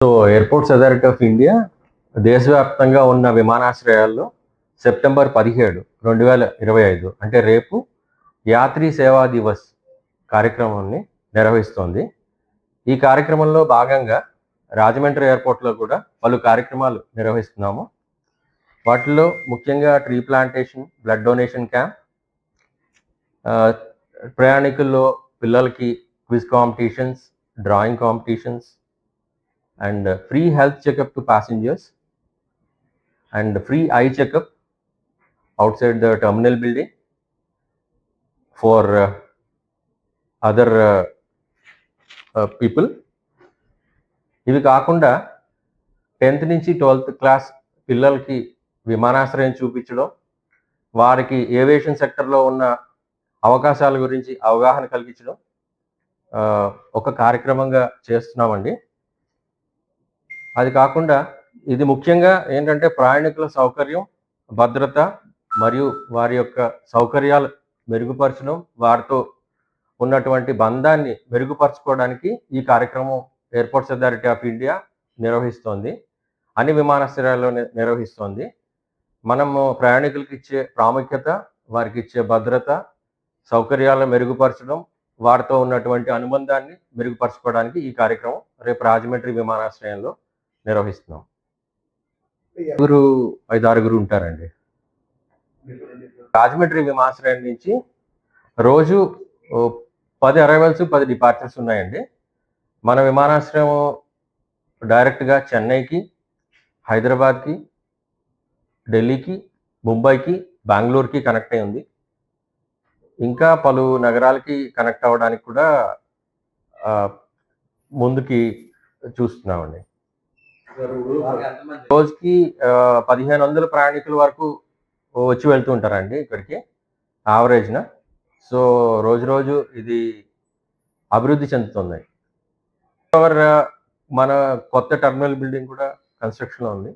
So airports authority of India దేశవ్యాప్తంగా ఉన్న విమానాశ్రయాల్లో September పదిహేడు రెండు వేల ఇరవై ఐదు అంటే రేపు యాత్రి సేవా దివస్ కార్యక్రమాన్ని నిర్వహిస్తోంది. ఈ కార్యక్రమంలో భాగంగా రాజమండ్రి ఎయిర్పోర్ట్లో కూడా పలు కార్యక్రమాలు నిర్వహిస్తున్నాము. వాటిలో ముఖ్యంగా tree plantation blood donation camp ప్రయాణికుల్లో పిల్లలకి quiz competitions drawing competitions and free health checkup to passengers and free eye checkup outside the terminal building for uh, other uh, uh, people. ఇవి కాకుండా టెన్త్ నుంచి ట్వెల్త్ క్లాస్ పిల్లలకి విమానాశ్రయం చూపించడం వారికి aviation సెక్టర్లో ఉన్న అవకాశాల గురించి అవగాహన కలిగించడం ఒక కార్యక్రమంగా చేస్తున్నామండి. అది కాకుండా ఇది ముఖ్యంగా ఏంటంటే ప్రయాణికుల సౌకర్యం భద్రత మరియు వారి యొక్క సౌకర్యాలు మెరుగుపరచడం వారితో ఉన్నటువంటి బంధాన్ని మెరుగుపరచుకోవడానికి ఈ కార్యక్రమం ఎయిర్పోర్ట్స్ అథారిటీ ఆఫ్ ఇండియా నిర్వహిస్తోంది. అన్ని విమానాశ్రయాల్లో నిర్వహిస్తోంది. మనము ప్రయాణికులకు ఇచ్చే ప్రాముఖ్యత వారికి ఇచ్చే భద్రత సౌకర్యాలను మెరుగుపరచడం వారితో ఉన్నటువంటి అనుబంధాన్ని మెరుగుపరచుకోవడానికి ఈ కార్యక్రమం రేపు రాజమండ్రి విమానాశ్రయంలో నిర్వహిస్తున్నాం. ఎవరు ఐదు ఆరుగురు ఉంటారండి. రాజమండ్రి విమానాశ్రయం నుంచి రోజు పది అరైవల్స్ పది డిపార్చర్స్ ఉన్నాయండి. మన విమానాశ్రయం డైరెక్ట్గా చెన్నైకి హైదరాబాద్కి ఢిల్లీకి ముంబైకి బెంగళూరుకి కనెక్ట్ అయి ఉంది. ఇంకా పలు నగరాలకి కనెక్ట్ అవ్వడానికి కూడా ముందుకి చూస్తున్నామండి. రోజుకి పదిహేను వందల ప్రయాణికుల వరకు వచ్చి వెళ్తూ ఉంటారండి ఇక్కడికి యావరేజ్న సో రోజు రోజు ఇది అభివృద్ధి చెందుతుంది. మన కొత్త టెర్మినల్ బిల్డింగ్ కూడా కన్స్ట్రక్షన్లో ఉంది.